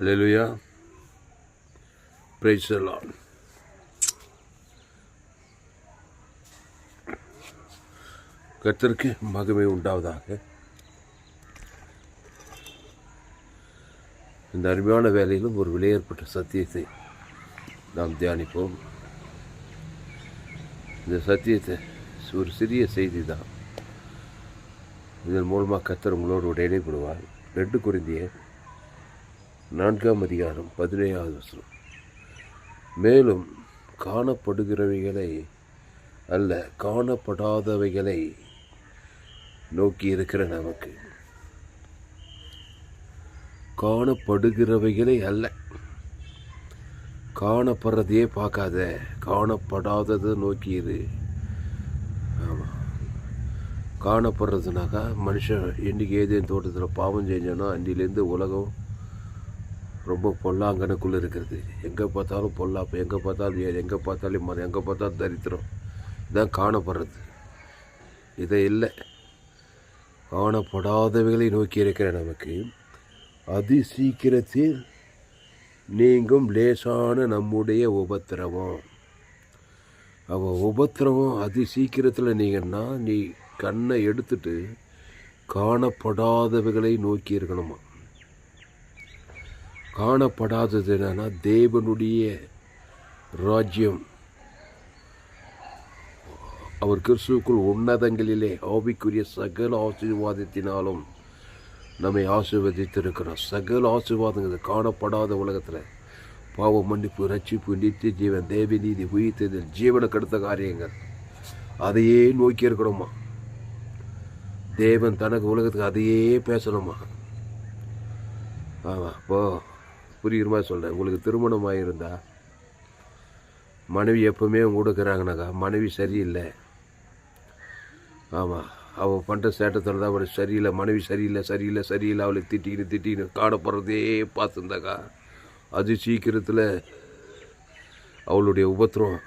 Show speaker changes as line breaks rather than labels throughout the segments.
Hallelujah. Praise the Lord. கர்த்தருக்கு மகிமை உண்டாவதாக இந்த அருமையான வேலையிலும் ஒரு விலையேற்பட்ட சத்தியத்தை நாம் தியானிப்போம் இந்த சத்தியத்தை ஒரு சிறிய செய்தி தான் இதன் மூலமாக கத்தர் உங்களோடு ஒரு இடைப்படுவார் ரெண்டு குருந்திய நான்காம் அதிகாரம் பதினேழாவது வசனம். மேலும் காணப்படுகிறவைகளை அல்ல காணப்படாதவைகளை நோக்கி இருக்கிற நமக்கு. காணப்படுகிறவைகளை அல்ல. காணப்படுறதையே பார்க்காத காணப்படாததை நோக்கி இரு. ஆமாம் காணப்படுறதுனாக்கா மனுஷன் என்றைக்கு ஏதேன் தோட்டத்தில் பாவம் செஞ்சானோ அன்றிலேருந்து உலகம் ரொம்ப பொல்லாங்கனுக்குள்ளே இருக்கிறது. எங்கே பார்த்தாலும் பொல்லாப்பு எங்கே பார்த்தாலும் ஏழு எங்கே பார்த்தாலும் மரம் எங்கே பார்த்தாலும் தரித்திரம். இதான் காணப்படுறது. இதை இல்லை. காணப்படாதவைகளை நோக்கி இருக்கிற நமக்கு அதி சீக்கிரத்தில் நீங்கும் லேசான நம்முடைய உபத்திரவம். அவள் உபத்திரவம் அதி சீக்கிரத்தில் நீங்கன்னா நீ கண்ணை எடுத்துட்டு காணப்படாதவைகளை நோக்கி இருக்கணுமா? காணப்படாதது என்னன்னா தேவனுடைய ராஜ்யம். அவர் கிறிஸ்துவுக்குள் உன்னதங்களிலே ஆவிக்குரிய சகல ஆசீர்வாதத்தினாலும் நம்மை ஆசீர்வதித்திருக்கிறோம் சகல ஆசீர்வாதங்கள் காணப்படாத உலகத்தில் பாவ மன்னிப்பு ரட்சிப்பு நித்திய ஜீவன் தேவ நீதி உயிர்த்ததில் ஜீவனுக்கு கெடுத்த காரியங்கள். அதையே நோக்கி இருக்கணுமா தேவன் தனக்கு உலகத்துக்கு அதையே பேசணுமா? ஆமாம் இப்போ புரியுற மாதிரி சொல்கிறேன் உங்களுக்கு திருமணம் ஆகியிருந்தா மனைவி எப்போவுமே உங்க மனைவி சரியில்லை. ஆமாம் அவள் பண்ணுற சேட்டத்தில் தான் அவளுக்கு சரியில்லை மனைவி சரியில்லை சரியில்லை சரியில்லை அவளுக்கு திட்டிக்கின்னு திட்டிக்கின்னு காணப்படுறதே பார்த்துருந்தாக்கா அது சீக்கிரத்தில் அவளுடைய உபத்திரம்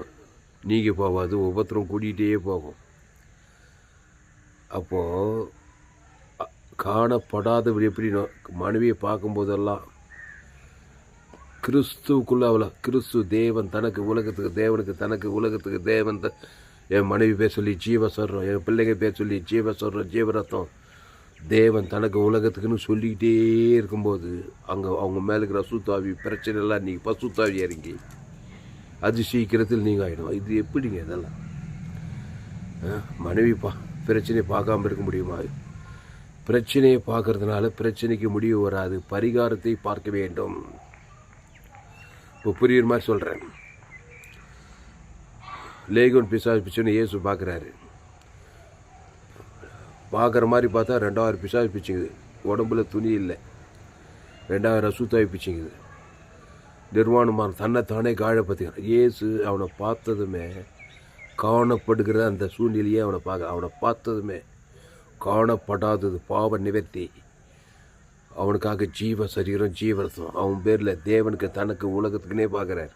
நீங்கி போகாது உபத்திரம் கூட்டிகிட்டே போகும். அப்போது காணப்படாதவர் எப்படின்னா மனைவியை பார்க்கும்போதெல்லாம் கிறிஸ்துவுக்குள்ள அவளை கிறிஸ்து தேவன் தனக்கு உலகத்துக்கு தேவனுக்கு தனக்கு உலகத்துக்கு தேவன் த- என் மனைவி பேர் சொல்லி ஜீவ சொல்கிறோம் என் பிள்ளைங்க பேர் சொல்லி ஜீவ சொல்கிறோம் ஜீவரத்தம். தேவன் தனக்கு உலகத்துக்குன்னு சொல்லிக்கிட்டே இருக்கும்போது அங்கே அவங்க மேலே இருக்கிற அசுத்தாவி பிரச்சனைலாம் இன்றைக்கி பசுத்தாவி இறங்கி அது சீக்கிரத்தில் நீங்கள் ஆகிடும் இது எப்படிங்க இதெல்லாம்? மனைவி பா பிரச்சனையை பார்க்காம இருக்க முடியுமா? பிரச்சனையை பார்க்கறதுனால பிரச்சனைக்கு முடிவு வராது பரிகாரத்தை பார்க்க வேண்டும். இப்போ புரியுற மாதிரி சொல்கிறேன் லேகோன் பிசாசு பிச்சுன்னு இயேசு பார்க்குறாரு. பார்க்குற மாதிரி பார்த்தா ரெண்டாயிரம் பிசாசு பிச்சுங்குது. உடம்புல துணி இல்லை. ரெண்டாயிரம் ரசூத்தாய் பிச்சுங்குது. நிர்வாணமான தன்னைத்தானே காழ பார்த்துக்கிறான் இயேசு அவனை பார்த்ததுமே காணப்படுகிற அந்த சூழ்நிலையே அவனை பார்க்க அவனை பார்த்ததுமே காணப்படாதது பாவ நிவர்த்தி. அவனுக்காக ஜீவ சரீரம் ஜீவரசம். அவன் பேரில் தேவனுக்கு தனக்கு உலகத்துக்குனே பார்க்குறார்.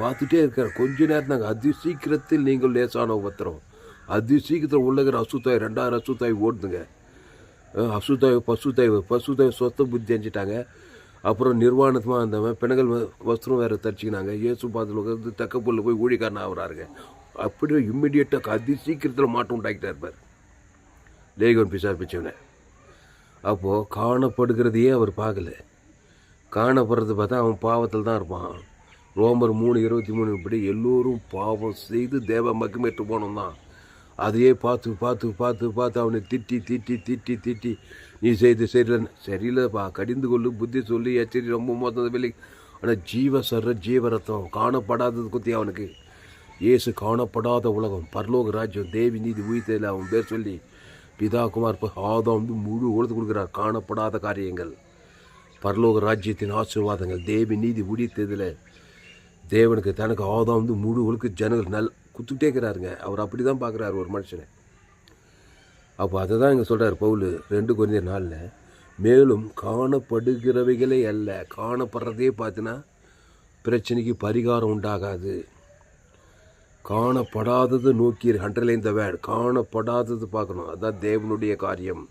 பார்த்துட்டே இருக்கார். கொஞ்ச நேரம் தாங்க அதி சீக்கிரத்தில் நீங்கள் லேசான உபத்திரம். அதி சீக்கிரத்தில் உள்ளகிற அசுத்தாய் ரெண்டாயிரம் அசுத்தாய் ஓடுதுங்க. அசுத்தாய் பசுத்தாய் பசுத்தாய் சொத்த புத்தி அஞ்சிட்டாங்க அப்புறம் நிர்வாணமாக இருந்தவன் பிணங்கள் வஸ்திரம் வேறு தரிச்சிக்கினாங்க. இயேசு பாத்தில் உட்காந்து தக்க புல்ல போய் ஊழிக்காரன் ஆகுறாருங்க. அப்படியே இம்மிடியேட்டாக அதி சீக்கிரத்தில் மாற்றம் உண்டாக்கிட்டே இருப்பார் லேகோன் பிசார் பிச்சவனை அப்போது காணப்படுகிறதையே அவர் பார்க்கல. காணப்படுறது பார்த்தா அவன் பாவத்தில் தான் இருப்பான். ரோமர் மூணு இருபத்தி மூணு இப்படி எல்லோரும் பாவம் செய்து தேவ மக்கமேற்று போனோம் தான். அதையே பார்த்து பார்த்து பார்த்து பார்த்து அவனை திட்டி திட்டி திட்டி திட்டி நீ செய்து சரியில்லை சரியில்லைப்பா கடிந்து கொள்ளு புத்தி சொல்லி எச்சரி ரொம்ப மோசம் வெளி ஆனால் ஜீவ சர்ற ஜீவரத்தம் காணப்படாதது குத்தி அவனுக்கு. இயேசு காணப்படாத உலகம் பரலோக ராஜ்யம் தேவி நீதி உயிர்த்தையில் அவன் பேர் சொல்லி பிதா குமார் ப- ஆதாம் வந்து முழு உலகத்து கொடுக்குறார். காணப்படாத காரியங்கள். பரலோக ராஜ்யத்தின் ஆசீர்வாதங்கள். தேவி நீதி உடித்ததில் தேவனுக்கு தனக்கு ஆதாம் வந்து முழு ஒழுக்கு ஜனங்கள் நல் குத்துக்கிட்டே இருக்கிறாருங்க. அவர் அப்படி தான் பார்க்குறாரு ஒரு மனுஷனை. அப்போ அதை தான் இங்கே சொல்கிறார் பவுல் ரெண்டு குறைந்த நாளில். மேலும் காணப்படுகிறவைகளே அல்ல. காணப்படுறதே பார்த்தினா பிரச்சனைக்கு பரிகாரம் உண்டாகாது. காணப்படாதது நோக்கி அண்டர்லைன் த வேர்ட் காணப்படாதது பார்க்கணும். அதான் தேவனுடைய காரியம்.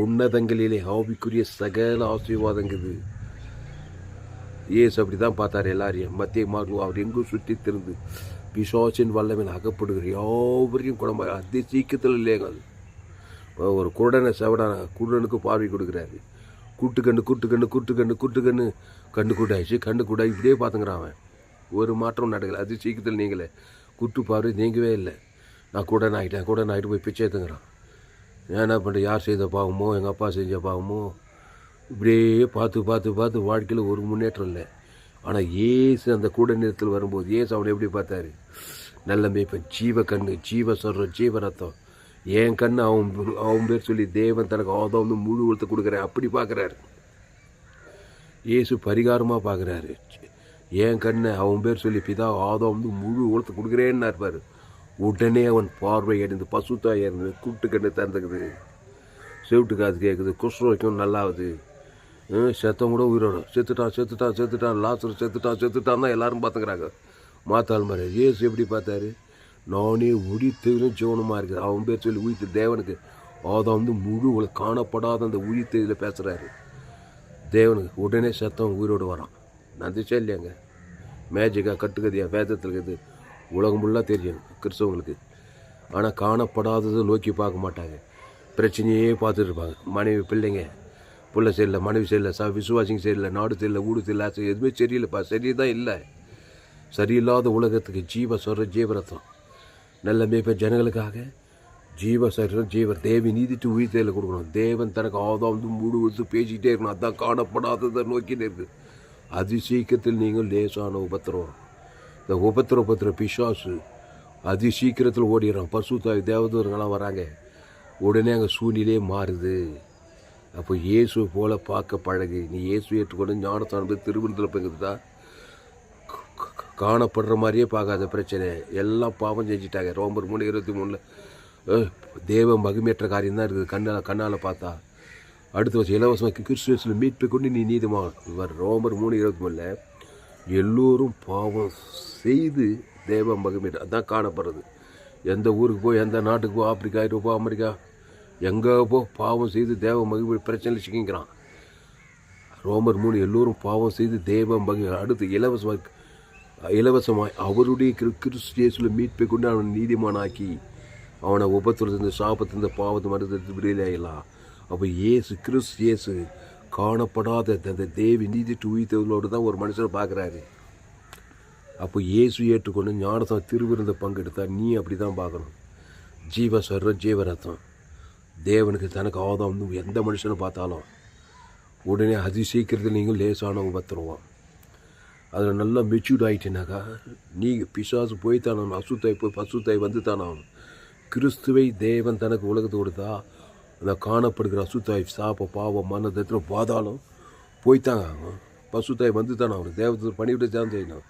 உன்னதங்களிலே ஆவிக்குரிய சகல ஆசீர்வாதங்குது ஏசு அப்படி தான் பார்த்தார் எல்லாரையும். மத்திய மார்க்கு அவர் எங்கும் சுற்றி திருந்து பிசாசின் வல்லமையில் அகப்படுகிற யாவரையும் குணமாக அதி சீக்கிரத்தில் இல்லைங்க அது ஒரு குருடனை செவடான குருடனுக்கு பார்வை கொடுக்குறாரு. கூட்டு கண்ணு கூட்டு கண்ணு கூட்டு கண்ணு கூட்டு கண்ணு கண்ணு கூட்டாயிடுச்சு. கண்ணு கூட்டா இப்படியே பார்த்துங்கிறான் அவன். ஒரு மாற்றம் நடக்கலை. அது சீக்கிரத்தில் நீங்களே. குட்டு பார்வை நீங்கவே இல்லை. நான் கூட ஆகிட்டேன் கூட ஆகிட்டு போய் பிச்சை ஏற்றுங்கிறான் நான் என்ன பண்ணுறேன் யார் செய்த பாவமோ எங்கள் அப்பா செஞ்ச பாவமோ? இப்படியே பார்த்து பார்த்து பார்த்து வாழ்க்கையில் ஒரு முன்னேற்றம் இல்லை. ஆனால் ஏசு அந்த கூட நேரத்தில் வரும்போது ஏசு அவனை எப்படி பார்த்தாரு? நல்ல மேய்ப்பன் ஜீவ கண்ணு ஜீவ சொல்கிறோம் ஜீவ ரத்தம். என் கண்ணு அவன் அவன் பேர் சொல்லி தேவன் தனக்கு அவதான் வந்து முழு உழுத்து கொடுக்குறேன் அப்படி பார்க்குறாரு. இயேசு பரிகாரமாக பார்க்குறாரு. என் கண்ணை அவன் பேர் சொல்லி பிதா ஆதம் வந்து முழு உழுத்து கொடுக்குறேன்னு இருப்பார் உடனே அவன் பார்வை அடைந்து பசுத்தாய் இருந்து கூட்டு கண்ணு திறந்துக்குது. செவிட்டு காது கேட்குது குஷ்ரோக்கும் நல்லாவுது. ஹம், கூட உயிரோட. செத்துட்டான் செத்துட்டான் செத்துட்டான். லாசர் செத்துட்டான் செத்துட்டான் தான் எல்லாரும் பார்த்துக்கிறாங்க. மாத்தாள் மாதிரி. ஏசு எப்படி பார்த்தாரு? நானே உயிர்த்தெழும் ஜீவனமாக இருக்குது. அவன் பேர் சொல்லி உயிர்த்து தேவனுக்கு ஆதாம் வந்து முழு காணப்படாத அந்த உயிர்த்தெழுதில் பேசுகிறாரு தேவனுக்கு உடனே செத்தவன் உயிரோடு வரான். நந்திச்சா இல்லையாங்க மேஜிக்காக கட்டுக்கதியா வேதத்தில் இருக்குது. உலகம் ஃபுல்லாக தெரியும் கிறிஸ்தவங்களுக்கு. ஆனால் காணப்படாததை நோக்கி பார்க்க மாட்டாங்க. பிரச்சனையே பார்த்துட்டு இருப்பாங்க. மனைவி பிள்ளைங்க பிள்ளை சரியில்லை மனைவி சரியில்லை ச விசுவாசிங்க சரியில்லை நாடு சரியில்லை ஊடு சரியில்லை ஆசை எதுவுமே சரியில்லைப்பா. சரி தான் இல்லை. சரியில்லாத உலகத்துக்கு ஜீவ சொல்கிற ஜீவரத்தம். நல்ல மேய்ப்ப ஜனங்களுக்காக ஜீவ சரீரம் ஜீவ தேவி நீதிட்டு உயிர்த்தேல கொடுக்கணும். தேவன் தனக்கு ஆதாம் வந்து மூடு வந்து பேசிக்கிட்டே இருக்கணும். அதான் காணப்படாததை நோக்கின்னு இருக்குது. அதி சீக்கிரத்தில் நீங்கள் லேசான உபத்திரம். இந்த உபத்திர உபத்திர பிசாசு அதி சீக்கிரத்தில் ஓடிடுறான். பசு தாய் வராங்க. உடனே அங்கே சூழ்நிலையே மாறுது. அப்போ இயேசு போல பார்க்க பழகு. நீ இயேசு ஏற்றுக்கொண்டு ஞானத்தான திருவிழத்தில் பங்குதுதா காணப்படுற மாதிரியே பார்க்காத பிரச்சனை. எல்லாம் பாவம் செஞ்சிட்டாங்க. ரோமர் மூணு இருபத்தி மூணில் தேவ மகிமேற்ற காரியம் தான் இருக்குது. கண்ணால் கண்ணால் பார்த்தா. அடுத்த வருஷம் இலவசமாக கிறிஸ்துவஸில் மீட்பை கொண்டு நீ நீதிமா இவர் ரோமர் மூணு இருபத்தி மூணில் எல்லோரும் பாவம் செய்து தேவ மகிமேற்ற அதான் காணப்படுறது. எந்த ஊருக்கு போய் எந்த நாட்டுக்கு போ ஆப்பிரிக்கா ஐரோப்பா அமெரிக்கா எங்கே போ பாவம் செய்து தேவ மகிமை பிரச்சனை சிக்கிங்கிறான். ரோமர் மூணு எல்லோரும் பாவம் செய்து தேவ மகி அடுத்து இலவசமாக இலவசமாய் அவருடைய கிரு கிறிஸ்தியேசுல மீட்பை கொண்டு அவனை நீதிமானாக்கி அவனை உபத்திரத்திலிருந்து சாபத்திலிருந்து பாவத்து மருந்து விடுதலையாகலாம் அப்போ இயேசு கிறிஸ்து இயேசு. காணப்படாத அந்த தேவி நீதி உயிர்த்தவர்களோடு தான் ஒரு மனுஷனை பார்க்குறாரு. அப்போ இயேசு ஏற்றுக்கொண்டு ஞானத்தான் திருவிருந்த பங்கெடுத்தா நீ அப்படி தான் பார்க்கணும். ஜீவ சர்வ ஜீவரத்தம். தேவனுக்கு தனக்கு ஆதாம் எந்த மனுஷனை பார்த்தாலும் உடனே அதி சீக்கிரத்தில் நீங்கள் லேசான உபத்திரவான் அதில் நல்லா மெச்சூர்ட் ஆகிட்டேனாக்கா நீங்கள் பிசாசு போய்த்தானும் அசுத்தாய் போய் பசுத்தாய் வந்து தானவன் கிறிஸ்துவை தேவன் தனக்கு உலகத்தை கொடுத்தா அந்த காணப்படுகிற அசுத்தாய் சாப்ப பாவம் மன தத்திரம் பாதாளம் போய்த்தாங்க அவன் பசுத்தாய் வந்து தானே அவன் தேவத்தை பண்ணிவிட்டு தான் செய்யணும்.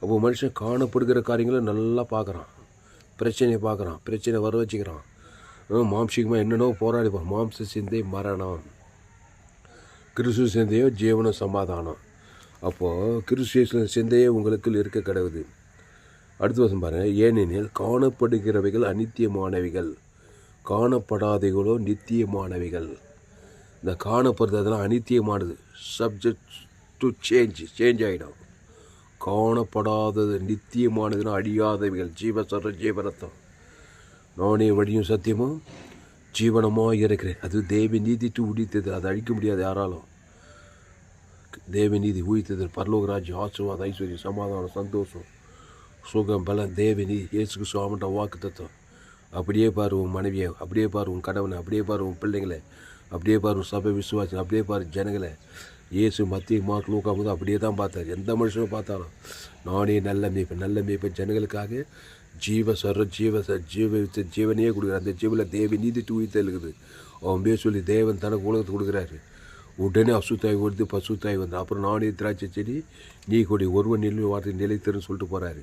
அப்போ மனுஷன் காணப்படுகிற காரியங்களை நல்லா பார்க்குறான். பிரச்சனையை பார்க்குறான். பிரச்சனை வர வச்சுக்கிறான். மாம்சிகமாக என்னென்னோ போராடிப்பான் மாம்ச சிந்தை மரணம். கிறிஸ்து சிந்தையோ ஜீவனம் சமாதானம். அப்போது கிறிஸ்து சிந்தையே உங்களுக்கு இருக்க கிடவுது. அடுத்த வருஷம் பாருங்கள் ஏனெனில் காணப்படுகிறவைகள் அனித்தியமானவைகள் காணப்படாதவைகளோ நித்தியமானவைகள். இந்த காணப்படுறது அதெல்லாம் அநித்தியமானது. சப்ஜெக்ட் டு சேஞ்ச் சேஞ்ச் ஆகிடும் காணப்படாதது நித்தியமானதுன்னா அழியாதவைகள். ஜீவசர ஜீவரத்தம். நானே வழியும் சத்தியமும் ஜீவனமாக இருக்கிறேன். அது தேவி நீதிட்டு உடித்தது அதை அழிக்க முடியாது யாராலும். தேவ நீதி உயிர்த்தது பரலோக ராஜ்யம் ஐஸ்வர்யம் சமாதானம் சந்தோஷம் சுகம் பலம் தேவ நீதி இயேசுக்கு சுவாமன்ற வாக்கு தத்துவம். அப்படியே பாரு உன் மனைவியை அப்படியே பாரு உன் கணவனை அப்படியே பாரு உன் பிள்ளைங்களை அப்படியே பாரு சபை விசுவாசம் அப்படியே பாரு ஜனங்களை. இயேசு மத்திய மார்க் லூக்காமுது அப்படியே தான் பார்த்தார். எந்த மனுஷனும் பார்த்தாலும் நானே நல்ல மீப்பேன் நல்ல மீப்பேன் ஜனங்களுக்காக ஜீவ சர்வ ஜீவ ச- ஜீவ ஜீவனையே கொடுக்குறார். அந்த ஜீவனில் தேவி நீதி உயிர்த்து இருக்குது அவன் பேர் சொல்லி தேவன் தனக்கு உலகத்தை கொடுக்குறாரு. உடனே அசுத்தாய் வருது பசுத்தாய் வந்து அப்புறம் நானே திராட்சை செடி நீ கொடி ஒருவன் நிலை வார்த்தை நிலைத்தருன்னு சொல்லிட்டு போகிறாரு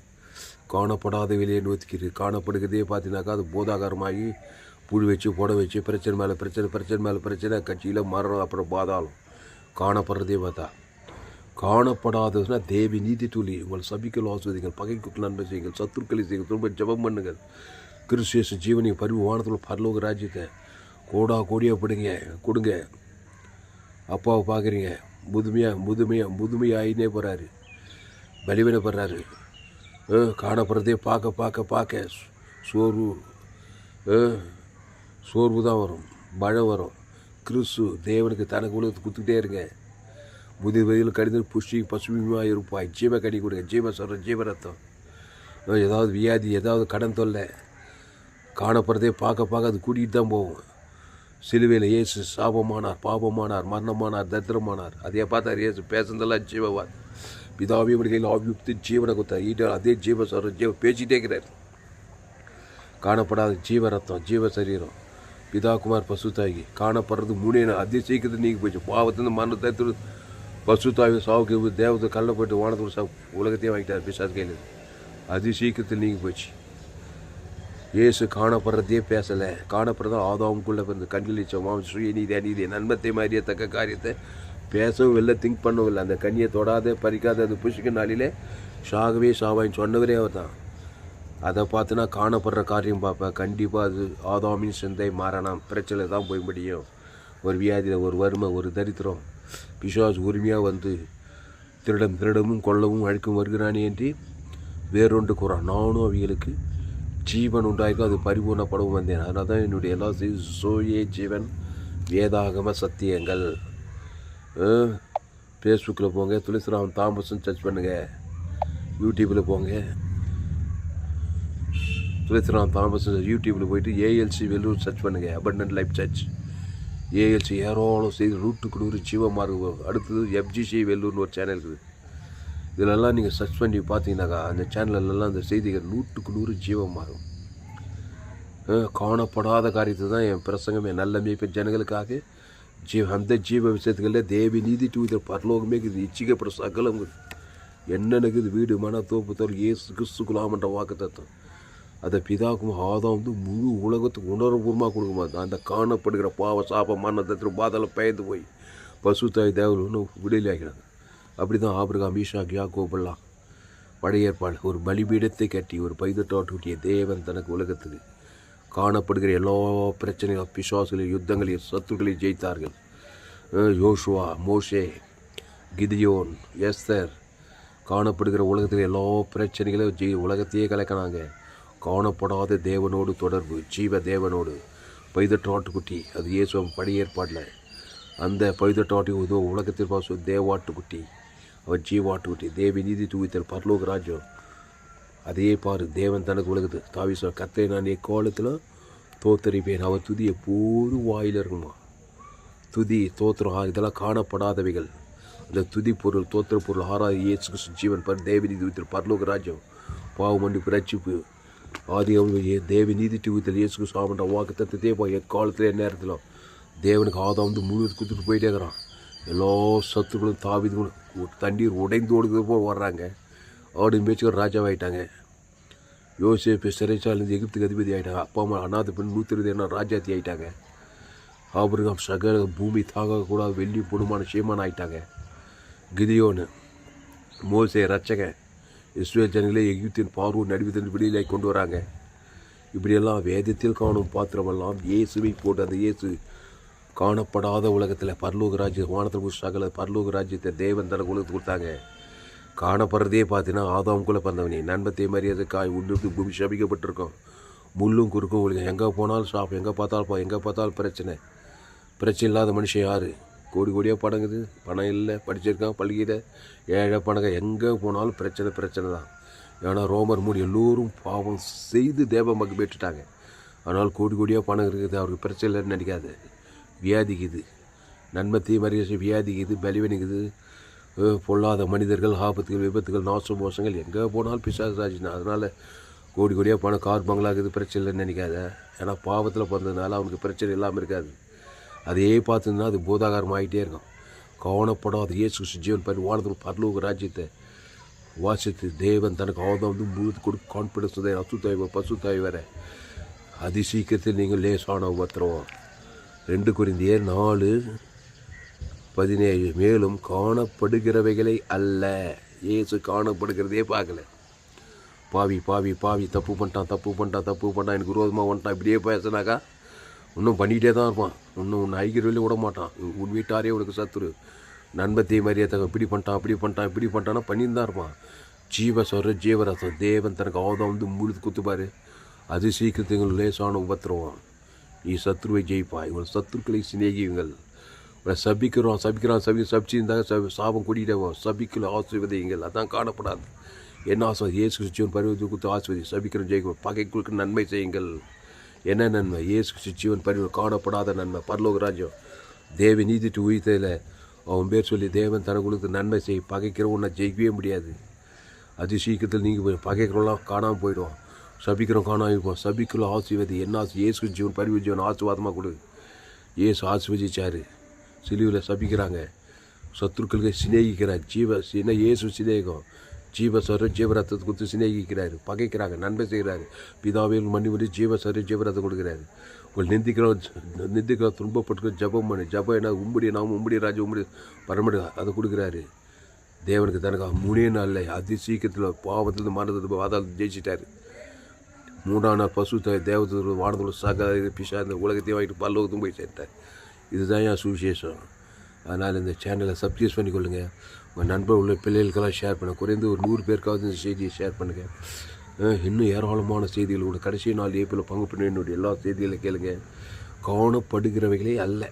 காணப்படாத விலையை நோத்திக்கிறது காணப்படுகிறதே பார்த்தீங்கன்னாக்கா அது போதாகாரமாகி புழு வச்சு புட வச்சு பிரச்சனை மேலே பிரச்சனை பிரச்சனை மேலே பிரச்சனை கட்சியில் மரணம் அப்புறம் பாதாளம். காணப்படுறதே பார்த்தா. காணப்படாததுனா தேவி நீதி துளி. உங்கள் சபிக்கல் பகை பகைக்கு நன்மை செய்யுங்கள் சத்துருக்களை செய்யுங்கள் திரும்ப ஜெபம் பண்ணுங்கள். கிறிஸ்தியேசு ஜீவனை பரிவு வானத்தில் பரலோக ராஜ்யத்தை கோடா கோடியாக பிடுங்க கொடுங்க. அப்பாவை பார்க்குறீங்க. முதுமையாக முதுமையாக முதுமையாயினே போகிறாரு பலிவினப்படுறாரு காணப்படுறதே பார்க்க பார்க்க பார்க்க சோர்வு. சோர்வு தான் வரும். மழை வரும். கிறிஸ்து தேவனுக்கு தனக்கு உலகத்தை குத்துக்கிட்டே இருங்க. முதிர் வயதில் கடிதம் புஷ்டி பசுமையாக இருப்பாய். ஜீவ கடி கொடுங்க. ஜீவ சொல்கிற ஜீவரத்தம் ஆ, ஏதாவது வியாதி ஏதாவது கடன் தொல்லை. காணப்படுறதே பார்க்க பார்க்க அது கூட்டிகிட்டு தான் போகும். சிலுவையில் இயேசு சாபமானார் பாபமானார் மரணமானார் தத்திரமானார். அதையே பார்த்தார் இயேசு. பேசுனதெல்லாம் ஜீவவான். பிதாவே கையில் ஆவியுக்தி ஜீவனை கொடுத்தார். ஈட்ட அதே ஜீவ சொல்கிற ஜீவ பேசிட்டே இருக்கிறார். காணப்படாத ஜீவ ரத்தம் ஜீவ சரீரம். பிதா குமார் பசுத்தாகி காணப்படுறது மூணே அதே அதி சீக்கிரத்தில் நீங்கி போச்சு. பாவத்திலிருந்து மரணத்தை திரு பசுத்தாவி சாவுக்கு தேவத்தை கல்ல போயிட்டு வானத்தில் சா உலகத்தையும் வாங்கிட்டார் பிசாஸ் கையில். அதி சீக்கிரத்தில் நீங்கி போச்சு. இயேசு காணப்படுறதே பேசலை. காணப்படுறதா ஆதாவுக்குள்ளே பிறந்த கண்களிச்ச ஸ்ரீ நீதி அநீதி நன்மத்தை மாதிரியே தக்க காரியத்தை பேசவும் இல்லை திங்க் பண்ணவும் இல்லை. அந்த கண்ணியை தொடாத பறிக்காத அது புஷிக்க நாளிலே ஷாகவே சாவாயின்னு சொன்னவரே அவர் தான் அதை பார்த்துனா காணப்படுற காரியம் பார்ப்பேன் கண்டிப்பாக அது ஆதாமின் சிந்தை மாறணாம் பிரச்சனை தான் போய் முடியும். ஒரு வியாதியில் ஒரு வறுமை ஒரு தரித்திரம். பிசாசு உரிமையாக வந்து திருடம் திருடமும் கொல்லவும் அழிக்கும் வருகிறானே என்று வேறொன்று கூறான் நானும் அவங்களுக்கு ஜீவன் உண்டாயிருக்கும் அது பரிபூர்ணப்படவும் வந்தேன். அதனால தான் என்னுடைய எல்லா சோயே ஜீவன் வேதாகம சத்தியங்கள். ஃபேஸ்புக்கில் போங்க. துளசிராம் தாமஸும் சர்ச் பண்ணுங்கள் யூடியூப்பில் போங்க. துளசிராம் தாமஸ் யூடியூப்பில் போயிட்டு ஏஎல்சி வெல்லூர் சர்ச் பண்ணுங்கள் அபண்டன்ட் லைஃப் சர்ச் ஏஎல்சி ஏரோളം செய்து நூற்றுக்குநூறு ஜீவமார்கு அடுத்தது எஃப்ஜிசி வெல்லூர்னு ஒரு சேனல் இருக்குது. இதிலெல்லாம் நீங்கள் சர்ச் பண்ணி பார்த்தீங்கன்னாக்கா அந்த சேனல்லலாம் அந்த செய்திகள் நூற்றுக்கு நூறு ஜீவமாகும் காணப்படாத காரியத்தை தான் என் பிரசங்கமே. நல்ல மேய்ப்பு ஜனங்களுக்காக ஜீவ அந்த ஜீவ விஷயத்துகளில் தேவி நீதி தூதர் பரலோகமே இது இச்சிக்கப்பட சகலம் என்னென்னக்கு இது வீடு மன தோப்பு தோல் ஏசு கிறிஸ்துக்குலாமன்ற வாக்கு தத்துவம் அதை பிதாக்கும் ஆதாம் வந்து முழு உலகத்துக்கு உணர்வுபூர்வமாக கொடுக்குமா? அந்த காணப்படுகிற பாவ சாப மன்னத்திற்கு பாதலை பயந்து போய் பசு தாய் தேவல் விடுதலை ஆகிறாங்க அப்படி தான் ஆபிரகாம் ஈஷாக் யாக்கோபெல்லாம் பழைய ஏற்பாடு ஒரு பலிபீடத்தை கட்டி ஒரு பைதட்டோட்டுட்டிய தேவன் தனக்கு உலகத்துக்கு காணப்படுகிற எல்லா பிரச்சனைகளும் பிசாசுகளையும் யுத்தங்களையும் சத்துக்களையும் ஜெயித்தார்கள். யோசுவா மோஷே கிதியோன் எஸ்தர் காணப்படுகிற உலகத்தில் எல்லா பிரச்சனைகளையும் ஜெய் உலகத்தையே கலக்கினாங்க. காணப்படாத தேவனோடு தொடர்பு ஜீவ தேவனோடு. பைதட்டு ஆட்டுக்குட்டி அது இயேசுவம் படி ஏற்பாடில் அந்த பைதட்டு ஆட்டு உதவும் உலகத்தில் பாசு தேவாட்டுக்குட்டி. அவர் ஜீவாட்டுக்குட்டி தேவி நீதி தூவித்தல் பர்லோக ராஜ்யம். அதே பாரு தேவன் தனக்கு உலகத்து தாவிசோ கத்தை நான் எக்காலத்தில் தோத்தரிப்பேன். அவர் துதி எப்போதும் வாயில் இருக்குமா? துதி தோத்திரம் ஆ, இதெல்லாம் காணப்படாதவைகள். அந்த துதி பொருள் தோத்திர பொருள் ஆறாவது இயேசு கிறிஸ்து ஜீவன் பர். தேவநீதி உத்திர பரலோக ராஜ்யம். பாவ மன்னிப்பு ரட்சிப்பு ஆதி அவனுடைய தேவி நீதி தூவித்தல் இயேசு கிறிஸ்து ஆமன்ற வாக்கு தத்துவத்தே போய் எக்காலத்தில் நேரத்தில்? தேவனுக்கு ஆதாம் வந்து முழு கொடுத்துட்டு போயிட்டே இருக்கிறான். எல்லா சத்துக்களும் தாவிதுகளும் தண்ணீர் உடைந்து ஓடுகிறது போல் வர்றாங்க. ஆடு ஒரு ராஜாவாயிட்டாங்க. யோசேப்பு சிறைச்சாலேருந்து எகிப்துக்கு அதிபதி ஆகிட்டாங்க அப்பா அம்மா அநாத பெண் நூற்றி இருபது என்ன ராஜாத்தி ஆகிட்டாங்க ஆபிரகாம் சகல பூமி தாகக்கூடாது வெள்ளி பொடுமான சீமான் ஆயிட்டாங்க. கிதியோன்னு மோசே ரச்சக இஸ்ரேல் ஜனங்களே எகிப்தின் பார்வை நடுவித்தின் வெளியிலாய் கொண்டு வராங்க. இப்படியெல்லாம் வேதத்தில் காணும் பாத்திரமெல்லாம் இயேசுவை போட்டு அந்த இயேசு காணப்படாத உலகத்தில் பர்லோக ராஜ்ய வானத்தில் சகல பர்லோக ராஜ்யத்தை தேவன் தனக்கு உலகத்துக்கு கொடுத்தாங்க. காணப்படுறதே பார்த்தீங்கன்னா ஆதாமுக்குள்ளே பிறந்தவனே நண்பத்தை மரியாதை காய் உண்டு பூமி சபிக்கப்பட்டிருக்கோம். முள்ளும் குறுக்கும் உங்களுக்கு எங்கே போனாலும் ஷாப் எங்கே பார்த்தாலும் பா எங்கே பார்த்தாலும் பிரச்சனை. பிரச்சனை இல்லாத மனுஷன் யார்? கோடி கோடியாக பணங்குது பணம் இல்லை படிச்சிருக்கான் பள்ளியில். ஏழை பணங்க எங்கே போனாலும் பிரச்சனை பிரச்சனை தான். ஏன்னா ரோமர் மூடி எல்லோரும் பாவம் செய்து தேவ மக்கு பெற்றுட்டாங்க. ஆனால் கோடி கோடியாக பணம் இருக்குது. அவருக்கு பிரச்சனை இல்லைன்னு நினைக்காது. வியாதிக்குது. நன்மை மரியாதை வியாதிக்குது பலிவனிக்குது பொல்லாத மனிதர்கள் ஆபத்துகள் விபத்துகள் நாசம் மோசங்கள் எங்கே போனாலும் பிசாசு அதனால் கோடி கோடியாக பணம் கார் பங்களாக்குது பிரச்சனை இல்லைன்னு நினைக்காத. ஏன்னா பாவத்தில் பிறந்ததுனால அவனுக்கு பிரச்சனை இல்லாமல் இருக்காது. அதே பார்த்துருந்தா அது பூதாகாரம் ஆகிட்டே இருக்கும். கவனப்படாத இயேசு கிறிஸ்து ஜீவன் பண்ணி வாழ்ந்து பரலோக ராஜ்யத்தை வாசித்து தேவன் தனக்கு அவதான் வந்து முழுத்து கொடு கான்ஃபிடன்ஸ் தான் அசுத்தாய் பசுத்தாய் வர. அதி சீக்கிரத்தில் நீங்கள் லேசான உபத்திரம் ரெண்டு குறிந்தியர் நாலு பதினேழு மேலும் காணப்படுகிறவைகளை அல்ல. இயேசு காணப்படுகிறதே பார்க்கல. பாவி பாவி பாவி தப்பு பண்ணிட்டான் தப்பு பண்ணிட்டான் தப்பு பண்ணிட்டான். எனக்கு விரோதமாக வந்துட்டான். இப்படியே பேசினாக்கா இன்னும் பண்ணிக்கிட்டே தான் இருப்பான். இன்னும் உன்னை ஐக்கிய வெளியே விட மாட்டான். உன் வீட்டாரே உனக்கு சத்துரு. நண்பத்தை மரியாதை இப்படி பண்ணிட்டான் அப்படி பண்ணிட்டான் இப்படி பண்ணிட்டான்னா பண்ணியிருந்தான் இருப்பான். ஜீவ சொல்கிற ஜீவரசம் தேவன் தனக்கு அவதம் வந்து முழுது குத்துப்பார். அது சீக்கிரத்துங்கள் லேசான உபத்திரவம். நீ சத்ருவை ஜெயிப்பா இவங்க சத்துருக்களை சிநேகியுங்கள். சபிக்கிறோம் சபிக்கிறான் சபி சபிச்சிருந்தாங்க சபி சாபம் கூட்டிகிட்டே சபிக்கல ஆசிர்வதிங்கள் அதான் காணப்படாது. என்ன ஆசை இயேசு கிறிஸ்துவன் பரிவத்தை கொடுத்து ஆசிர்வதி சபிக்கிறோம் ஜெயிக்கிறோம். பகைக்குழுக்கு நன்மை செய்யுங்கள். என்ன நன்மை? இயேசு கிறிஸ்துவன் பரிவு காணப்படாத நன்மை. பரலோக ராஜ்யம் தேவி நீதிட்டு உயிர்த்ததில் அவன் பேர் சொல்லி தேவன் தனக்குழுக்கு நன்மை செய். பகைக்கிறவன் ஜெயிக்கவே முடியாது. அதி சீக்கிரத்தில் நீங்கள் போய் காணாமல் போயிடுவோம் சபிக்கிறோம் காணாமல் இருப்போம் சபிக்குள்ள ஆசிர்வதி. என்ன ஆசை இயேசு ஜீவன் பரிவு ஜீவன் ஆசிர்வாதமாக கொடு. இயேசு ஆசீர்வதிச்சாரு. சிலுவில் சபிக்கிறாங்க. சத்துருக்களுக்கு சிநேகிக்கிறார். ஜீவ சின இயேசு சிநேகம். ஜீவ சர ஜீவரத்தை கொடுத்து சிநேகிக்கிறார். பகைக்கிறாங்க நன்மை செய்கிறாரு பிதாவில் மண்ணி பண்ணி ஜீவ சர ஜீவரத்தை கொடுக்குறாரு. உங்கள் நிந்திக்கிறோம் நிந்திக்கிற துன்பப்பட்டு ஜபம் பண்ணு. ஜபம் என்ன? உம்புடி நாம் உம்புடி ராஜ உம்புடி பரமடு அதை கொடுக்குறாரு. தேவனுக்கு தனக்கு மூணே நாளில் அதி சீக்கிரத்தில் பாவத்தில் மரணத்தில் வாதால் ஜெயிச்சிட்டாரு. மூணாம் நாள் பசு தேவதூர் வானத்தில் சாக பிஷா இந்த உலகத்தையும் வாங்கிட்டு பல்லோகத்தும் போய் சேர்த்தார். இதுதான் என் சுவிசேஷம். அதனால் இந்த சேனலை சப்ஸ்கிரைப் பண்ணிக்கொள்ளுங்க. உங்கள் நண்பர் உள்ள பிள்ளைகளுக்கெல்லாம் ஷேர் பண்ணுங்கள் குறைந்து ஒரு நூறு பேருக்காவது இந்த செய்தியை ஷேர் பண்ணுங்கள் இன்னும் ஏராளமான செய்திகள் கூட கடைசி நாள் ஏப்பில் பங்கு பண்ண என்னுடைய எல்லா செய்திகளையும் கேளுங்க. காணப்படுகிறவைகளே அல்ல.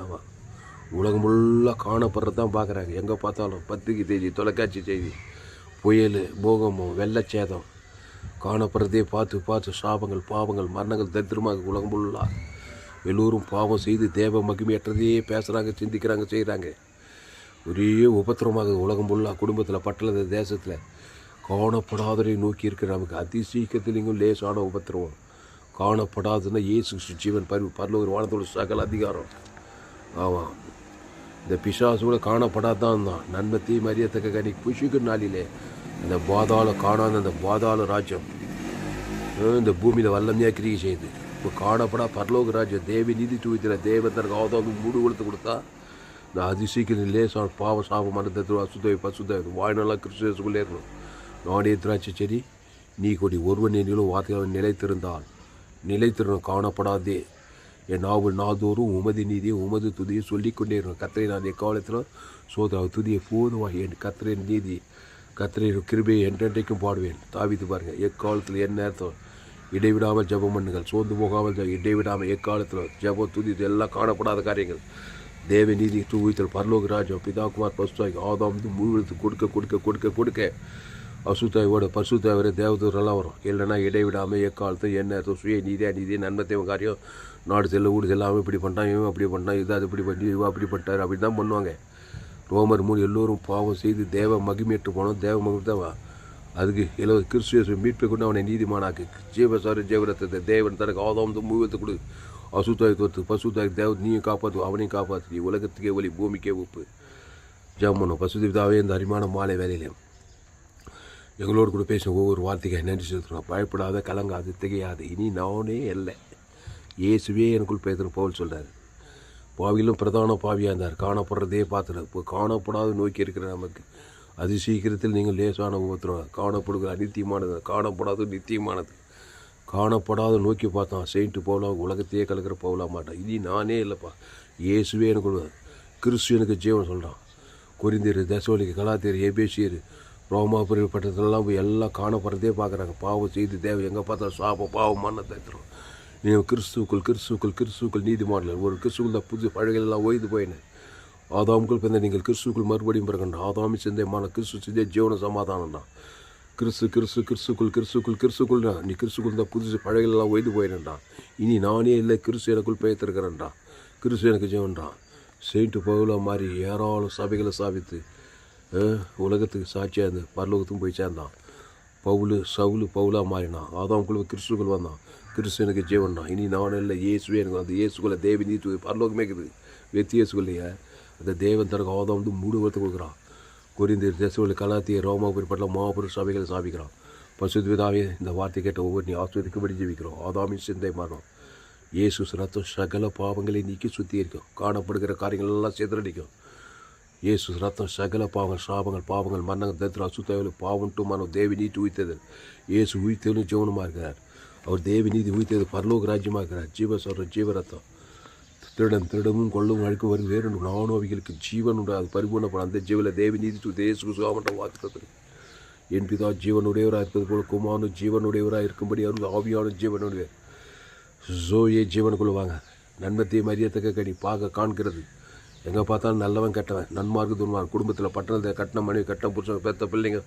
ஆமாம் உலகம் ஃபுல்லாக காணப்படுறது தான் பார்க்குறாங்க எங்கே பார்த்தாலும் பத்திரிகை செய்தி தொலைக்காட்சி செய்தி புயல் பூகம்பம் வெள்ளச்சேதம். காணப்படுறதே பார்த்து பார்த்து சாபங்கள் பாவங்கள் மரணங்கள் தரித்திரமாக உலகம் ஃபுல்லாக எல்லோரும் பாவம் செய்து தேவ மகிமையற்றதையே பேசுகிறாங்க சிந்திக்கிறாங்க செய்கிறாங்க ஒரே உபத்திரமாக உலகம் ஃபுல்லாக குடும்பத்தில் பட்டலத தேசத்தில் காணப்படாதரை நோக்கி இருக்கிற நமக்கு அதி சீக்கிரத்தில் இங்கும் லேசான உபத்திரவம். காணப்படாதுன்னா இயேசு கிறிஸ்து ஜீவன் பரி பரலோக வானத்தோட சகல அதிகாரம். ஆமாம் இந்த பிசாசு கூட காணப்படாதான் தான். நன்மத்தி மரியத்தக்க கனி புஷுக்கு நாளிலே அந்த பாதாள காணாத அந்த பாதாள ராஜ்யம் இந்த பூமியில் வல்லமையாக கிரியை செய்யுது காணப்படா. பரலோக ராஜ்யம் தேவி நீதி தூவித்திர தேவன் தனக்கு அவதாவது மூடு கொடுத்து கொடுத்தா. இந்த அதிசீக்கிரம் லேசான பாவ சாபம் மனத்தை அசுத்தவை பசுத்த வாய்நாளாக கிறிஸ்துக்குள்ளே இருக்கணும். நானே திராட்சை செடி நீ கொடி ஒருவன் என்னிலும் வார்த்தையாக நிலைத்திருந்தால். நிலைத்திருந்தும் காணப்படாதே. என் நாவல் நாதோறும் உமது நீதியை உமது துதியை சொல்லிக்கொண்டே இருக்கணும். கத்திரை நான் எக்காலத்தில் சோதா துதியை போதுவாக என் கத்திரையின் நீதி கத்திரையின் கிருபையை என்றென்றைக்கும் பாடுவேன். தாவித்து பாருங்கள் எக்காலத்தில் என் நேரத்தில் இடைவிடாமல் ஜபம் பண்ணுங்கள். சோர்ந்து போகாமல் இடைவிடாமல் எக்காலத்தில் ஜபம் துதி இது எல்லாம் காணப்படாத காரியங்கள். தேவ நீதி தூவித்தல் பரலோக ராஜா பிதாகுமார் பசுதாய்க்கு ஆதாம் முழுவதுக்கு கொடுக்க கொடுக்க கொடுக்க கொடுக்க. அசுத்தாயோட பசுத்தாய் தேவதூரெல்லாம் வரும். இல்லைன்னா இடைவிடாமல் எக்காலத்தை என்ன சுய நீதியா நீதி நன்மத்தை காரியம். நாடு செல்ல ஊடு செல்லாமல் இப்படி பண்ணிட்டான் இவன் அப்படி பண்ணிட்டான் இது அது இப்படி பண்ணி இவன் அப்படி பண்ணிட்டார் அப்படி தான் பண்ணுவாங்க. ரோமர் மூணு எல்லோரும் பாவம் செய்து தேவ மகிமேட்டு போனோம் தேவ மகிழ்ச்சி தான் அதுக்கு எழு கிறிஸ்துவ மீட்பை கொண்டு அவனை நீதிமானாக்கு. ஜீவசாரி ஜீவரத்தை தேவன் தனக்கு ஆதாம் மூவத்தை கொடு. அசுத்தாய் தோற்று பசுத்தாய் தேவ நீயும் காப்பாற்று அவனையும் காப்பாற்று நீ உலகத்துக்கே ஒலி பூமிக்கே உப்பு. ஜம்மனும் பசுதேவிதாவே இந்த அரிமான மாலை வேலையிலையும் எங்களோடு கூட பேசும் ஒவ்வொரு வார்த்தைக்கு நன்றி செலுத்துகிறோம். பயப்படாத கலங்காது திகையாது. இனி நானே இல்லை இயேசுவே எனக்குள் பேசுகிற போல் சொல்கிறார் பாவியிலும் பிரதான பாவியாக இருந்தார். காணப்படுறதே பார்த்துறார். இப்போ காணப்படாத நோக்கி இருக்கிற நமக்கு. அது சீக்கிரத்தில் நீங்கள் லேசான உபத்திரம் காணப்படுகிற அநித்தியமானது காணப்படாத நித்தியமானது. காணப்படாத நோக்கி பார்த்தான் செயின்ட்டு போகலாம் உலகத்தையே கலக்கிற போகலாம் மாட்டான் இனி நானே இல்லைப்பா. இயேசுவே எனக்கு கிறிஸ்து எனக்கு ஜீவன் சொல்கிறான் குறிந்தீர் தசோலிக்கு கலாத்தீர் ஏபேசியர் ரோமாபுரி பட்டத்திலலாம் போய் எல்லாம் காணப்படுறதே பார்க்குறாங்க பாவம் செய்து தேவை எங்கே பார்த்தா சாபம் பாவம் மண்ணை தேத்துறோம் நீ கிறிஸ்துக்குள் கிறிஸ்துக்குள் கிறிஸ்துக்குள் நீதிமாடல ஒரு கிறிஸ்துக்குள் தான் புது பழகெல்லாம் ஓய்ந்து போயினேன் ஆதாமுக்குள் பிறந்த நீங்கள் கிறிஸ்துக்குள் மறுபடியும் பிறகண்டா ஆதாமி சிந்தையமான கிறிஸ்து சிந்தை ஜீவன சமாதானம்டா. கிறிஸ்து கிறிஸ்து கிறிஸ்துக்குள் கிறிஸ்துக்குள் கிறிஸ்துக்குள்னா நீ கிறிஸ்துக்குள் தான் புதுசு பழகைகள் ஒய்து போயிடண்டா இனி நானே இல்லை கிறிஸ்து எனக்குள் பெயர்த்திருக்கிறேன்டா கிறிஸ்து எனக்கு ஜீவன்டா. செயின்ட்டு பவுலாக மாதிரி ஏராளம் சபைகளை சாபித்து உலகத்துக்கு சாட்சியாக இருந்து பரலோகத்துக்கும் போய் சேர்ந்தான். பவுலு சவுலு பவுலாக மாறினான் ஆதாமுக்குள்ள கிறிஸ்துக்குள் வந்தான். கிறிஸ்து எனக்கு ஜீவன் தான் இனி நானும் இல்லை இயேசுவே எனக்கு அந்த இயேசுக்குள்ள தேவி நீத்து பரலோகமே இருக்குது. வெத்தி இயேசுக்குள்ளையே. அந்த தேவன் தனக்கு ஆதாம் வந்து மூடு வரத்து கொடுக்குறான். குறிந்து தேசவில் கலாத்திய ரோமாபுரி பட்டில் மாபுர சபைகளை சாபிக்கிறான் பசுத்விதாவே இந்த வார்த்தை கேட்ட ஒவ்வொரு நீ ஆஸ்வதிக்கும்படி ஜீவிக்கிறோம் ஆதாமின் சிந்தை மாறும். இயேசு ரத்தம் சகல பாவங்களை நீக்கி சுத்திகரிக்கும். காணப்படுகிற காரியங்கள் எல்லாம் சிதறடிக்கும். இயேசு ரத்தம் சகல பாவங்கள் சாபங்கள் பாவங்கள் மன்னங்கள் தத்திர அசுத்தாவில் பாவம் டூ மனம் தேவி நீட்டி உயித்தது இயேசு உயித்தவனும் ஜீவனமாக இருக்கிறார் அவர் தேவி நீதி உயித்தது பரலோக ராஜ்யமாக இருக்கிறார் ஜீவ சொல்கிற ஜீவ ரத்தம் திருடன் திருடமும் கொள்ளும் அழுக்கு வரும். வேறு நானும் அவைகளுக்கு ஜீவன் உண்டு. அது பரிபூர்ணப்படும். அந்த ஜீவனில் தேவி நீதி தேசு சுகாமன்ற வாக்குத்தத்தில் என் பிதா ஜீவனுடையவராக இருப்பது போல குமாரனும் ஜீவனுடையவராக இருக்கும்படி அருள் ஆவியான ஜீவனுடைய ஜோயே ஜீவன் கொள்வாங்க நன்மத்தையை மரியத்தக்க கடி பார்க்க காண்கிறது. எங்கே பார்த்தாலும் நல்லவன் கெட்டவன். நன்மார்க்கு துன்மார்க்கு. குடும்பத்தில் பட்டணத்தில் கட்டின மனைவி கட்ட புருஷன் பெத்த பிள்ளைங்க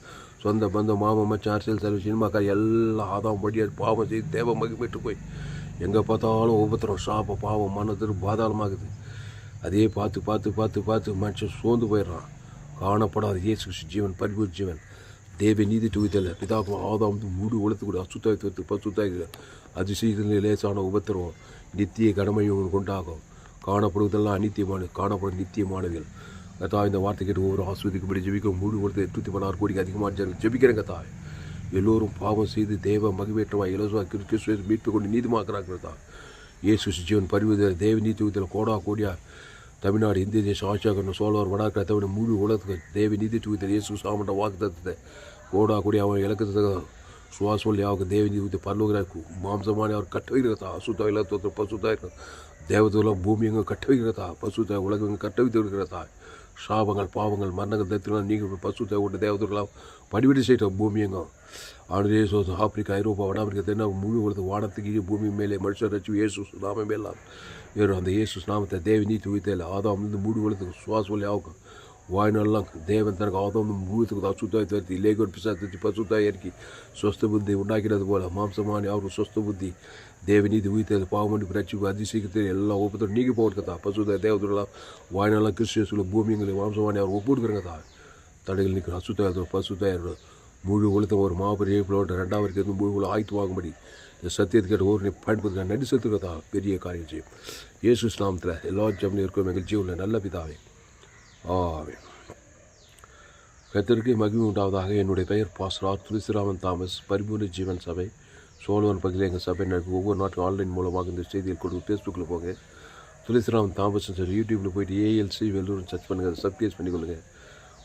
சொந்த பந்தம் மாமன் மச்சான் அரசியல் தலைவர் சினிமாக்கார் எல்லாம் ஆதாம் படியாக பாவம் செய்து தேவ மகிமிட்டு போய். எங்கே பார்த்தாலும் உபத்திரம் சாப்ப பாவம் மனதிரு பாதாளமாகுது. அதே பார்த்து பார்த்து பார்த்து பார்த்து மனுஷன் சோர்ந்து போயிடுறான். காணப்படாத இயேசு கிறிஸ்து ஜீவன் பரிபு ஜீவன். தேவ நீதி துவித்தல பிதாக்கும் ஆதாம் மூடு உளத்து அசுத்தாய் தொத்து பசுத்தாய் அதிசயத்தில் லேசான உபத்திரம் நித்திய கடமையும் கொண்டாகும் காணப்படுவதெல்லாம் அநித்தியமான காணப்படும் நித்தியமானவர்கள் கத்தா இந்த வார்த்தை கேட்டு ஒவ்வொரு ஆஸ்வதிக்கும்படி ஜெபிக்கும் மூடு கொடுத்து எட்நூற்றி பதினாறு கோடிக்கு அதிகமாக ஜெபிக்கிறேன் கத்தா எல்லோரும் பாவம் செய்து தேவ மகிழ்வேற்றமாக இலசுவா கிறிஸ்துவை மீட்பு கொண்டு நீதிமாக்குறாங்கிறதா இயேசு ஜீவன் பரிவுதல் தேவ நீதி உதல் கோடா கோடியா தமிழ்நாடு இந்திய தேசம் ஆட்சியாகணும் சோழவர் வடாக்கிற தமிழ் முழு உலகத்துக்கு தேவி நீதி தூக்கித்த இயேசு சாமண்ட வாக்கு தத்துவத்தை கோடா கூடி அவன் இலக்கத்துக்கு சுவாசொல்லி அவங்க தேவி நீதி பரலோகிற மாம்சமான அவர் கட்ட வைக்கிறதா அசுத்தம் இலத்தோத்த பசுத்தா இருக்கும் தேவதெல்லாம் பூமி எங்கே கட்ட வைக்கிறதா பசுத்த உலகம் எங்கே கட்ட வைத்து இருக்கிறதா சாபங்கள் பாவங்கள் மரணங்கள் தத்துலாம் நீங்கள் பசுத்தை விட்டு தேவதெல்லாம் படிவிடி செய்யட்டோம் பூமி எங்கே ஆண்டு சோசம் ஆப்பிரிக்கா ஐரோப்பா வட அமெரிக்கா தென்ன முழு உலகத்து வானத்துக்கு கீழே பூமி மேலே மனுஷர் ரச்சு இயேசு நாம மேலாம் ஏறும் அந்த இயேசு நாமத்தை தேவி நீ துவித்தையில் ஆதாம் இருந்து மூடு உலகத்துக்கு சுவாசம் வழி ஆகும். வாய்நாளெல்லாம் தேவன் தனக்கு ஆதாம் முழுவதுக்கு அசுத்தாய் தருத்தி லேகோர் பிசாத்தி பசுத்தாய் இறக்கி சொஸ்த புத்தி உண்டாக்கினது போல மாம்சமானி அவர் சொஸ்த புத்தி தேவநீதி உயிர்த்தது பாவமணி பிரச்சு அதிசயிக்கத்தில் எல்லா ஒப்புத்தரும் நீங்கி போகிறதா பசுத தேவதெல்லாம் வாய்நாளெல்லாம் கிறிஸ்டியஸுல பூமிங்களை மாம்சமானி அவர் ஒப்புடுக்கிறதா தடைகள் நிற்கிற அசுத்த பசுத்தாயிரம் முழு உலகத்தை ஒரு மாபெரிய இழப்பிலோட ரெண்டாவது இருந்து முழு உலகம் ஆய்த்து வாங்கும்படி இந்த சத்தியத்துக்கு கேட்ட ஒரு பயன்படுத்த நடி செலுத்துக்கிறதா பெரிய காரியம் செய்யும். இயேசு நாமத்தில் எல்லா ஜம்னி இருக்கும் எங்கள் ஜீவனில் நல்ல பிதாவே. ஆவே கத்திற்கு மகிழ்வு உண்டாவதாக என்னுடைய பெயர் பாஸ்ரார் துளசிராமன் தாமஸ் பரிபூர்ண ஜீவன் சபை சோழவன் பகுதியில் எங்கள் சபை நடக்கும் ஒவ்வொரு நாட்டுக்கும் ஆன்லைன் மூலமாக இந்த செய்தியில் கொடுத்து ஃபேஸ்புக்கில் போங்க. துளசிராமன் தாமஸ் சொல்லி யூடியூப்பில் போயிட்டு ஏஎல்சி வெள்ளூர் சர்ச் பண்ணுங்கள் சப்ஸ்கிரைப் பண்ணிக்கொள்ளுங்கள்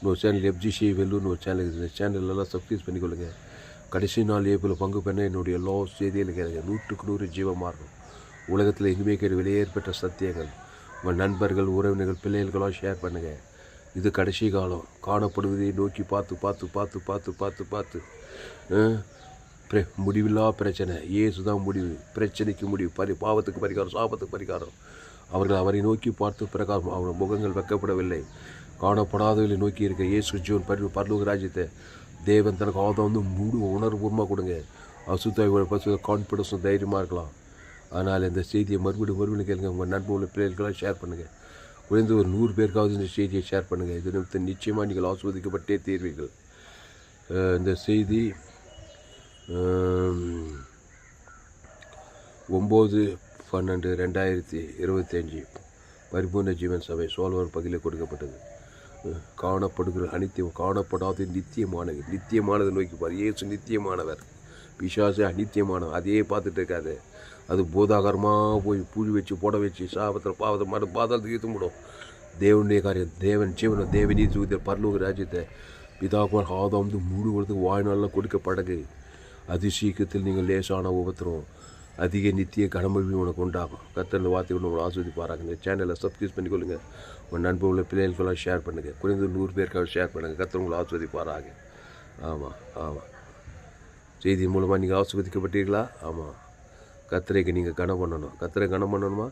இன்னொரு சேனல் எஃப்ஜிசி வெள்ளூர்னு ஒரு சேனல் இருக்குது சேனலெல்லாம் சப்ஸ்கிரைப் பண்ணிக்கொள்ளுங்க. கடைசி நாள் ஏப்ரல் பங்கு பண்ண என்னுடைய எல்லா செய்தியில் கேளுங்க. நூற்றுக்கு நூறு ஜீவமாகும் உலகத்தில் எங்குமே கேட்டு வெளியேற்பட்ட சத்தியங்கள். உங்கள் நண்பர்கள் உறவினர்கள் பிள்ளைகளுக்கெல்லாம் ஷேர் பண்ணுங்கள் இது கடைசி காலம். காணப்படுவதை நோக்கி பார்த்து பார்த்து பார்த்து பார்த்து பார்த்து பார்த்து. பிர- முடிவில்லா பிரச்சனை. இயேசு தான் முடிவு. பிரச்சனைக்கு முடிவு. பரி பாவத்துக்கு பரிகாரம் சாபத்துக்கு பரிகாரம். அவர்கள் அவரை நோக்கி பார்த்து பிரகாரம். அவர்கள் முகங்கள் வைக்கப்படவில்லை. காணப்படாதவர்களை நோக்கி இருக்க இயேசு ஜீவன் பரி பரலோக ராஜ்யத்தை தேவன் தனக்கு ஆதம் வந்து முழு உணர்வுபூர்வமாக கொடுங்க. அசுத்தாய் பசு கான்ஃபிடன்ஸும் தைரியமாக இருக்கலாம். ஆனால் இந்த செய்தியை மறுபடியும் மறுபடியும் கேளுங்க. உங்கள் நண்பர்கள் பிள்ளைகளுக்கெல்லாம் ஷேர் பண்ணுங்கள் குறைந்த ஒரு நூறு பேருக்காவது இந்த செய்தியை ஷேர் பண்ணுங்கள் இது நிமித்தம் நிச்சயமாக நீங்கள் ஆஸ்வதிக்கப்பட்டே தீர்வீர்கள். இந்த செய்தி ஒம்பது பன்னெண்டு ரெண்டாயிரத்தி இருபத்தஞ்சி பரிபூர்ண ஜீவன் சபை சோழவர் பகுதியில் கொடுக்கப்பட்டது. காணப்படுகிற அனித்தியம் காணப்படாத நித்தியமானது. நித்தியமானது நோக்கி பார். இயேசு நித்தியமானவர். பிசாசு அநித்தியமானவர் அதையே பார்த்துட்டு இருக்காது அது போதாகரமாக போய் பூஜை வச்சு போட வச்சு சாபத்தில் பாவத்தை மாட்ட பாதாளத்துக்கு ஈத்து விடும் தேவனுடைய காரியம். தேவன் ஜீவனம் தேவனீ தூக்கிற பரலோக ராஜ்யத்தை பிதாகுமார் ஆதம் வந்து முழு உலகத்துக்கு வாழ்நாளில் கொடுக்கப்படகு அதிசீக்கிரத்தில் நீங்கள் லேசான உபத்திரம். அதிக நித்திய கனமொழி உனக்கு உண்டாகும். கத்தரில் வார்த்தை உங்களை ஆஸ்வதிப்பாராங்க இந்த சேனலை சப்ஸ்கிரைப் பண்ணிக்கொள்ளுங்க. உங்கள் நண்பர்களை பிள்ளைகளுக்கெல்லாம் ஷேர் பண்ணுங்கள் குறைந்து நூறு பேருக்காக ஷேர் பண்ணுங்கள் கத்தர் உங்களை ஆஸ்வதிப்பாராங்க ஆமாம் ஆமாம் செய்தி மூலமாக நீங்கள் ஆஸ்வதிக்கப்பட்டீர்களா ஆமாம் கத்திரைக்கு நீங்கள் கனம் பண்ணணும். கத்திரை கனம் பண்ணணுமா?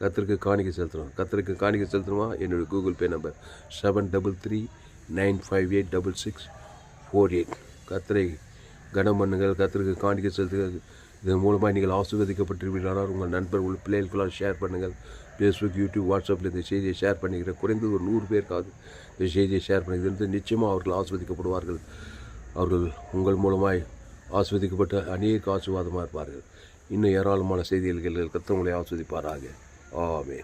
கத்திரிக்கு காணிக்கை செலுத்தணும். கத்திரிக்கு காணிக்கை செலுத்தணுமா? என்னுடைய Google Pay number seven double three nine five eight double six four eight கத்திரை கனம் பண்ணுங்கள். கத்திரிக்கு காணிக்கை செலுத்துங்கள். இதன் மூலமாக நீங்கள் ஆசிர்வதிக்கப்பட்டிருப்பீர்களானால் உங்கள் நண்பர்கள் பிள்ளைகளுக்கெல்லாம் ஷேர் பண்ணுங்கள். ஃபேஸ்புக் யூடியூப் வாட்ஸ்அப்பில் இந்த செய்தியை ஷேர் பண்ணிக்கிறேன் குறைந்தது ஒரு நூறு பேருக்காவது இந்த செய்தியை ஷேர் பண்ணிக்கிறது நிச்சயமாக அவர்கள் ஆஸ்வதிக்கப்படுவார்கள் அவர்கள் உங்கள் மூலமாய் ஆஸ்வதிக்கப்பட்ட அநேக ஆசீர்வாதமாக இருப்பார்கள். இன்னும் ஏராளமான செய்திகள் கத்தவங்களை ஆஸ்வதிப்பாராக ஆமே